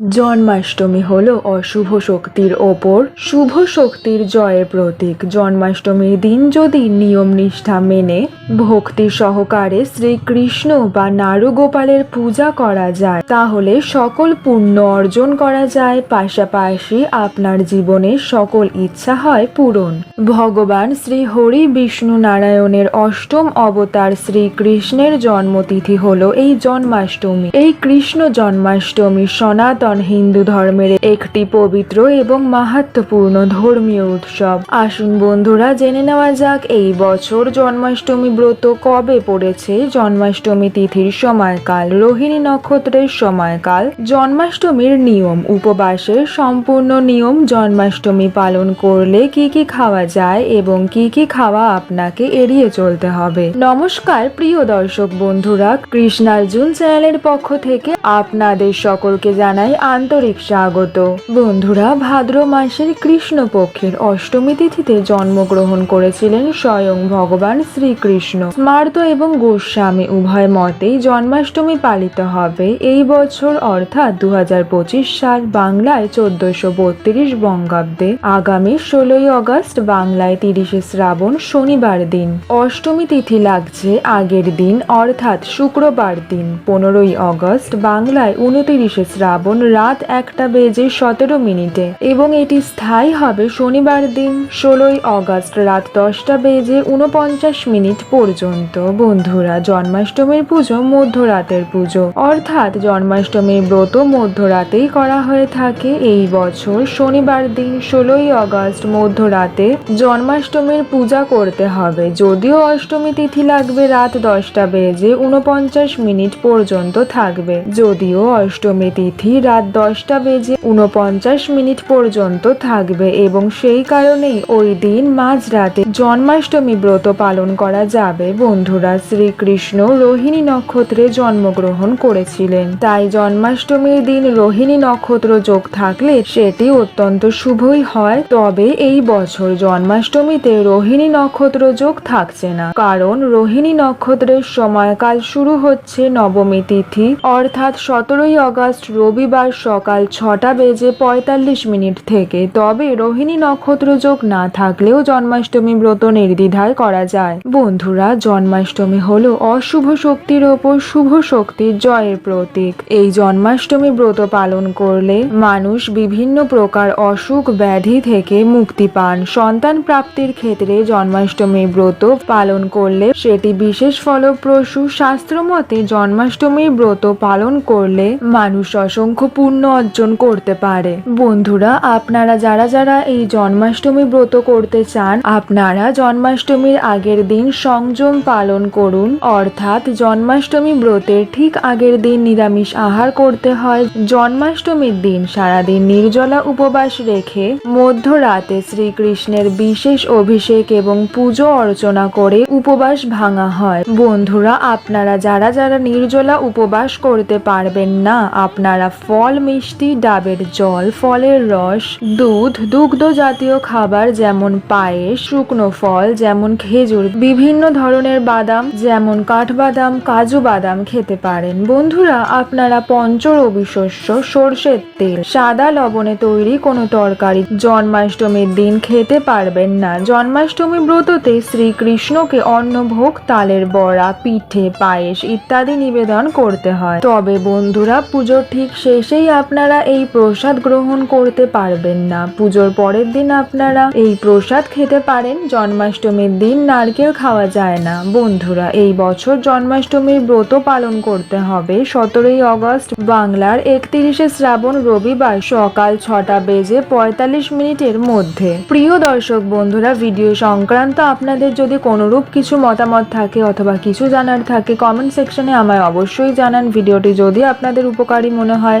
জন্মাষ্টমী হল অশুভ শক্তির ওপর শুভ শক্তির জয়ের প্রতীক। জন্মাষ্টমীর দিন যদি নিয়ম নিষ্ঠা মেনে ভক্তি সহকারে শ্রীকৃষ্ণ বা নারুগোপালের পূজা করা যায়, তাহলে সকল পুণ্য অর্জন করা যায়। পাশাপাশি আপনার জীবনের সকল ইচ্ছা হয় পূরণ। ভগবান শ্রী হরি বিষ্ণু নারায়ণের অষ্টম অবতার শ্রীকৃষ্ণের জন্মতিথি হলো এই জন্মাষ্টমী। এই কৃষ্ণ জন্মাষ্টমী সনাতন হিন্দু ধর্মের একটি পবিত্র এবং মাহাত্মপূর্ণ ধর্মীয় উৎসব। আসুন বন্ধুরা, জেনে নেওয়া যাক এই বছর জন্মাষ্টমী ব্রত কবে পড়েছে? জন্মাষ্টমী তিথির সময়কাল, রোহিণী নক্ষত্রের সময়কাল, জন্মাষ্টমীর নিয়ম, উপবাসের সম্পূর্ণ নিয়ম, জন্মাষ্টমী পালন করলে কি কি খাওয়া যায় এবং কি কি খাওয়া আপনাকে এড়িয়ে চলতে হবে? নমস্কার, প্রিয় দর্শক বন্ধুরা, কৃষ্ণার্জুন চ্যানেলের পক্ষ থেকে আপনাদের সকলকে জানাই আন্তরিক স্বাগত বন্ধুরা, ভাদ্র মাসের কৃষ্ণপক্ষের অষ্টমী তিথিতে জন্মগ্রহণ করেছিলেন স্বয়ং ভগবান শ্রীকৃষ্ণ। স্মার্ত এবং গোস্বামী উভয় মতেই জন্মাষ্টমী পালিত হবে এই বছর, অর্থাৎ দুই হাজার পঁচিশ সাল বাংলায় চোদ্দশো বত্রিশ বঙ্গাব্দে। আগামী ষোলোই আগস্ট বাংলায় তিরিশে শ্রাবণ শনিবার দিন। অষ্টমী তিথি লাগছে আগের দিন, অর্থাৎ শুক্রবার দিন। পনেরোই আগস্ট বাংলায় উনতিরিশে শ্রাবণ রাত একটা বেজে সতেরো মিনিটে এবং এটি স্থায়ী হবে শনিবার দিন ষোলোই আগস্ট রাত দশটা বেজে উনপঞ্চাশ মিনিট পর্যন্ত। বন্ধুরা, জন্মাষ্টমীর পুজো মধ্যরাতের পুজো। অর্থাৎ জন্মাষ্টমীর ব্রত মধ্যরাতেই করা হয়ে থাকে এই বছর শনিবার দিন ষোলোই আগস্ট মধ্যরাতে জন্মাষ্টমীর পূজা করতে হবে। যদিও অষ্টমী তিথি লাগবে রাত দশটা বেজে উনপঞ্চাশ মিনিট পর্যন্ত থাকবে। যদিও অষ্টমী তিথি রাত দশটা বেজে উনপঞ্চাশ মিনিট পর্যন্ত থাকবে এবং সেই কারণেই ওই দিন মাঝরাতে জন্মাষ্টমী ব্রত পালন করা যাবে। বন্ধুরা, শ্রীকৃষ্ণ রোহিণী নক্ষত্রে জন্মগ্রহণ করেছিলেন। তাই জন্মাষ্টমীর দিন রোহিণী নক্ষত্র যোগ থাকলে সেটি অত্যন্ত শুভই হয়। তবে এই বছর জন্মাষ্টমীতে রোহিণী নক্ষত্র যোগ থাকছে না। কারণ রোহিণী নক্ষত্রের সময়কাল শুরু হচ্ছে নবমী তিথি, অর্থাৎ সতেরোই আগস্ট রবিবার সকাল ছটা বেজে পঁয়তাল্লিশ মিনিট থেকে। তবে রোহিণী নক্ষত্র যোগ না থাকলেও জন্মাষ্টমী ব্রত নির্দ্বিধায় করা যায়। বন্ধুরা, জন্মাষ্টমী হলো অশুভ শক্তির ওপর শুভ শক্তির জয়ের প্রতীক। এই জন্মাষ্টমী ব্রত পালন করলে মানুষ বিভিন্ন প্রকার অসুখ ব্যাধি থেকে মুক্তি পান। সন্তান প্রাপ্তির ক্ষেত্রে জন্মাষ্টমী ব্রত পালন করলে সেটি বিশেষ ফলপ্রসূ। শাস্ত্র মতে জন্মাষ্টমীর ব্রত পালন করলে মানুষ অসংখ্য পুণ্য অর্জন করতে পারে। বন্ধুরা, আপনারা যারা যারা এই জন্মাষ্টমী ব্রত করতে চান, আপনারা জন্মাষ্টমীর আগের দিন সংযম পালন করুন। অর্থাৎ জন্মাষ্টমী ব্রতের ঠিক আগের দিন নিরামিষ আহার করতে হয়। জন্মাষ্টমীর দিন সারাদিন নির্জলা উপবাস রেখে মধ্যরাতে শ্রীকৃষ্ণের বিশেষ অভিষেক এবং পুজো অর্চনা করে উপবাস ভাঙা হয়। বন্ধুরা, আপনারা যারা যারা নির্জলা উপবাস করতে পারবেন না, আপনারা ফল মিষ্টি, ডাবের জল, ফলের রস, দুধ, দুগ্ধ জাতীয় খাবার যেমন পায়েস, শুকনো ফল যেমন খেজুর, বিভিন্ন ধরনের বাদাম যেমন কাঠবাদাম, কাজু বাদাম খেতে পারেন। বন্ধুরা, আপনারা পঞ্চরবি শস্য সর্ষের তেল, সাদা লবণে তৈরি কোনো তরকারি জন্মাষ্টমীর দিন খেতে পারবেন না। জন্মাষ্টমী ব্রততে শ্রীকৃষ্ণকে অন্নভোগ, তালের বড়া, পিঠে, পায়েস ইত্যাদি নিবেদন করতে হয়। তবে বন্ধুরা, পুজোর ঠিক শেষেই আপনারা এই প্রসাদ গ্রহণ করতে পারবেন না। পুজোর পরের দিন আপনারা এই প্রসাদ খেতে পারেন। জন্মাষ্টমীর দিন নারকেল খাওয়া যায় না। বন্ধুরা, এই বছর জন্মাষ্টমীর ব্রত পালন করতে হবে। সতেরোই আগস্ট বাংলার একত্রিশে শ্রাবণ রবিবার সকাল ছটা বেজে পঁয়তাল্লিশ মিনিটের মধ্যে। প্রিয় দর্শক বন্ধুরা, ভিডিও সংক্রান্ত আপনাদের যদি কোনোরূপ কিছু মতামত থাকে অথবা কিছু জানার থাকে কমেন্ট সেকশনে আমায় অবশ্যই জানান। ভিডিওটি যদি আপনাদের উপকারী মনে হয়